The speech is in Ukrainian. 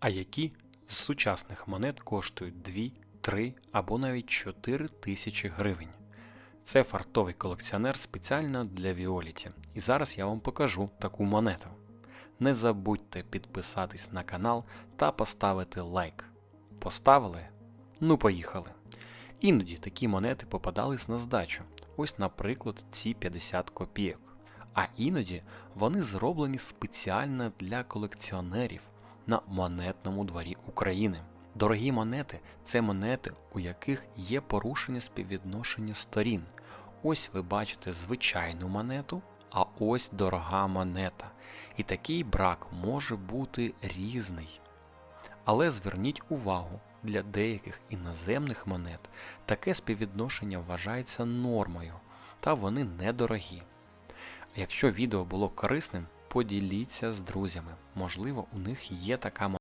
А які з сучасних монет коштують 2, 3 або навіть 4 тисячі гривень. Це фартовий колекціонер спеціально для Віоліті. І зараз я вам покажу таку монету. Не забудьте підписатись на канал та поставити лайк. Поставили? Ну, поїхали. Іноді такі монети попадались на здачу. Ось, наприклад, ці 50 копійок. А іноді вони зроблені спеціально для колекціонерів на монетному дворі України. Дорогі монети це монети, у яких є порушення співвідношення сторін. Ось ви бачите звичайну монету, а ось дорога монета. І такий брак може бути різний. Але зверніть увагу, для деяких іноземних монет таке співвідношення вважається нормою, та вони недорогі. Якщо відео було корисним, поділіться з друзями. Можливо, у них є така